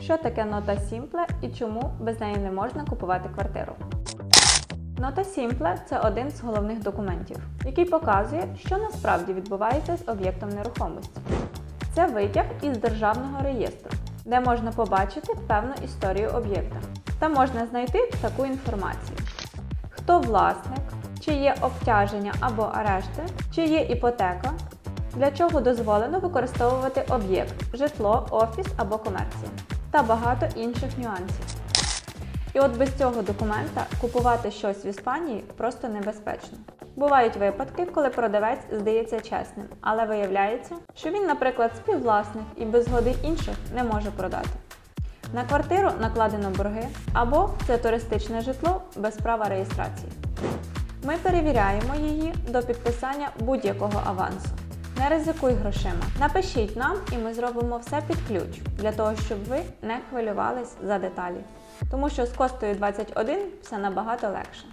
що таке нота Сімпле і чому без неї не можна купувати квартиру. Нота Сімпле це один з головних документів, який показує, що насправді відбувається з об'єктом нерухомості. Це витяг із державного реєстру, де можна побачити певну історію об'єкта. Та можна знайти таку інформацію: хто власник, чи є обтяження або арешти, чи є іпотека, для чого дозволено використовувати об'єкт, житло, офіс або комерція та багато інших нюансів. І от без цього документа купувати щось в Іспанії просто небезпечно. Бувають випадки, коли продавець здається чесним, але виявляється, що він, наприклад, співвласник і без згоди інших не може продати. На квартиру накладено борги або це туристичне житло без права реєстрації. Ми перевіряємо її до підписання будь-якого авансу. Не ризикуй грошима. Напишіть нам, і ми зробимо все під ключ для того, щоб ви не хвилювались за деталі. Тому що з костою 21 все набагато легше.